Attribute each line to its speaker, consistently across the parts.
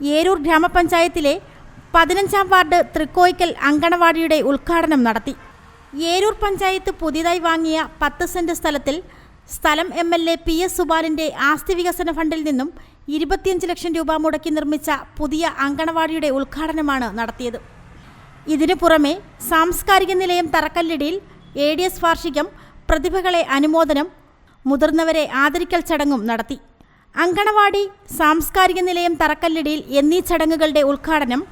Speaker 1: ഏരൂർ ഗ്രാമപഞ്ചായത്തിലെ പതിനഞ്ചാം വാർഡ് തൃക്കോയ്ക്കൽ അങ്കണവാടിയുടെ ഉദ്ഘാടനം നടത്തി. ഏരൂർ പഞ്ചായത്ത് പുതിയതായി വാങ്ങിയ പത്ത് സെന്റ് സ്ഥലത്തിൽ സ്ഥലം M L A P S സുബാലിന്റെ ആസ്തി വികസന ഫണ്ടിൽ നിന്നും ഇരുപത്തിയഞ്ച് ലക്ഷം രൂപ മുടക്കി നിർമ്മിച്ച പുതിയ അങ്കണവാടിയുടെ ഉദ്ഘാടനമാണ് നടത്തിയത്. ഇതിനു പുറമെ സാംസ്കാരിക നിലയം തറക്കല്ലിടിയിൽ എ ഡി എസ് വാർഷികം പ്രതിഭകളെ അനുമോദനം മുതിർന്നവരെ ആദരിക്കൽ ചടങ്ങും നടത്തി. അങ്കണവാടി സാംസ്കാരിക നിലയം തറക്കല്ലിടയിൽ എന്നീ ചടങ്ങുകളുടെ ഉദ്ഘാടനം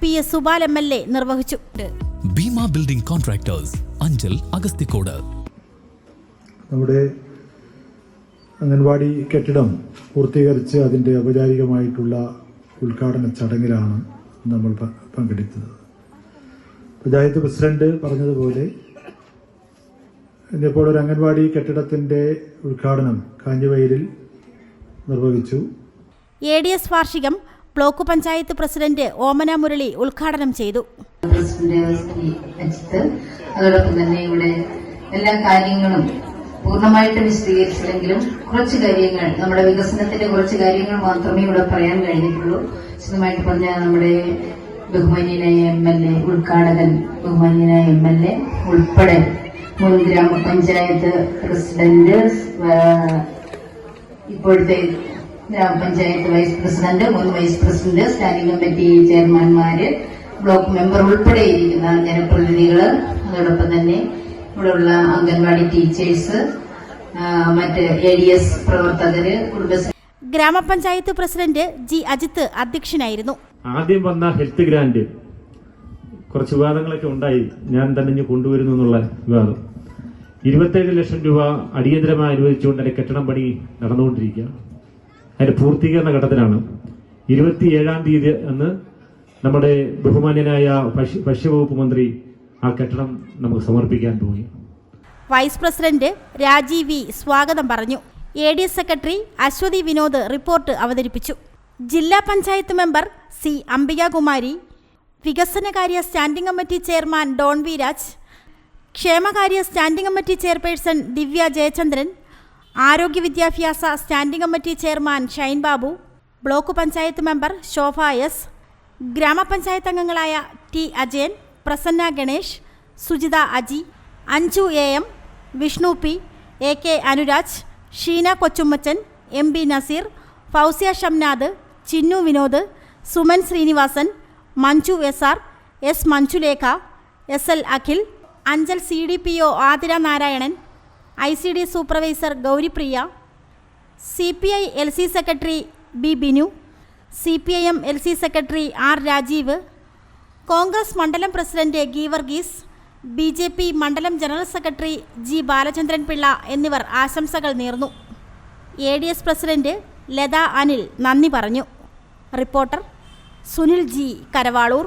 Speaker 1: P S Subal M L A നിർവഹിച്ചു.
Speaker 2: Bheema building contractors Anchal Agasthikode.
Speaker 3: നമ്മുടെ അംഗൻവാടി കെട്ടിടം പൂർത്തീകരിച്ച് അതിന്റെ ഔപചാരികമായിട്ടുള്ള ഉദ്ഘാടന ചടങ്ങിലാണ് നമ്മൾ പങ്കെടുത്തത്. പഞ്ചായത്ത് പ്രസിഡന്റ് പറഞ്ഞതുപോലെ ഇന്നിപ്പോൾ ഒരു അംഗൻവാടി കെട്ടിടത്തിന്റെ ഉദ്ഘാടനം കാഞ്ഞിവയലിൽ നിർവഹിച്ചു.
Speaker 1: എ ഡി എസ് വാർഷികം ബ്ലോക്ക് പഞ്ചായത്ത് പ്രസിഡന്റ് ഓമന മുരളി ഉദ്ഘാടനം ചെയ്തു.
Speaker 4: അതോടൊപ്പം തന്നെ ഇവിടെ എല്ലാ കാര്യങ്ങളും പൂർണമായിട്ട് വിശദീകരിച്ചില്ലെങ്കിലും കുറച്ച് കാര്യങ്ങൾ നമ്മുടെ വികസനത്തിന്റെ കുറച്ച് കാര്യങ്ങൾ മാത്രമേ ഇവിടെ പറയാൻ കഴിഞ്ഞിട്ടുള്ളൂ. വിശദമായിട്ട് പറഞ്ഞാൽ നമ്മുടെ ബഹുമാന്യനായ എം എൽ എ ഉദ്ഘാടകൻ ബഹുമാന്യനായ എം എൽ എ ഉൾപ്പെടെ മുൻ ഗ്രാമപഞ്ചായത്ത് പ്രസിഡന്റ് ഇപ്പോഴത്തെ ഗ്രാമപഞ്ചായത്ത് വൈസ് പ്രസിഡന്റ് മുൻ വൈസ് പ്രസിഡന്റ് സ്റ്റാൻഡിംഗ് കമ്മിറ്റി ചെയർമാൻമാര് ബ്ലോക്ക് മെമ്പർ ഉൾപ്പെടെ ഇരിക്കുന്ന ജനപ്രതിനിധികൾ അതോടൊപ്പം തന്നെ ഇവിടെയുള്ള അംഗൻവാടി ടീച്ചേഴ്സ് മറ്റ് എ ഡി എസ് പ്രവർത്തകര് കുടുംബശ്രീ
Speaker 1: ഗ്രാമപഞ്ചായത്ത് പ്രസിഡന്റ് ജി അജിത്ത് അധ്യക്ഷനായിരുന്നു.
Speaker 5: ആദ്യം വന്ന ഹെൽത്ത് ഗ്രാന്റ് കുറച്ച് വിവാദങ്ങളൊക്കെ ഉണ്ടായി. ഞാൻ തന്നെ കൊണ്ടുവരുന്നു എന്നുള്ള വിവാദം. ഇരുപത്തേഴ് ലക്ഷം രൂപ അടിയന്തരമായി അനുവദിച്ചുകൊണ്ട് അതിന്റെ കെട്ടിടം പണി നടന്നുകൊണ്ടിരിക്കുക. അതിന്റെ പൂർത്തീകരണ ഘട്ടത്തിലാണ്. ഇരുപത്തിയേഴാം തീയതി അന്ന് നമ്മുടെ ബഹുമാന്യനായ ഭക്ഷ്യ ഭക്ഷ്യവകുപ്പ് മന്ത്രി ആ കെട്ടിടം നമുക്ക് സമർപ്പിക്കാൻ പോയി.
Speaker 1: വൈസ് പ്രസിഡന്റ് രാജീവ് വി സ്വാഗതം പറഞ്ഞു. A D secretary Aswathy Vinod report അവതരിപ്പിച്ചു. ജില്ലാ പഞ്ചായത്ത് മെമ്പർ സി അംബികാകുമാരി വികസനകാര്യ standing committee chairman Don V Raj ക്ഷേമകാര്യ standing committee chairperson Divya Jayachandran ആരോഗ്യ വിദ്യാഭ്യാസ standing committee chairman Shine Babu block panchayat member Shobha S ഗ്രാമപഞ്ചായത്ത് അംഗങ്ങളായ T Ajayan Prasanna Ganesh Sujitha Aji Anju A M Vishnu P A K Anuraj Sheena Kochummachan M B Nazeer Fousiya Shamnad Chinnu Vinod Suman Srinivasan Manju S R S Manjulekha S L Akhil Anchal C D P O Athira Narayanan I C D supervisor Gauripriya C P I L C secretary B Binu C P I M L C secretary R Rajeev Congress mandalam president ghee Varghese B J P mandalam general secretary G Balachandran Pillai എന്നിവർ ആശംസകൾ നേർന്നു. A D S president Latha Anil നന്ദി പറഞ്ഞു. Reporter Sunil G Karavaloor.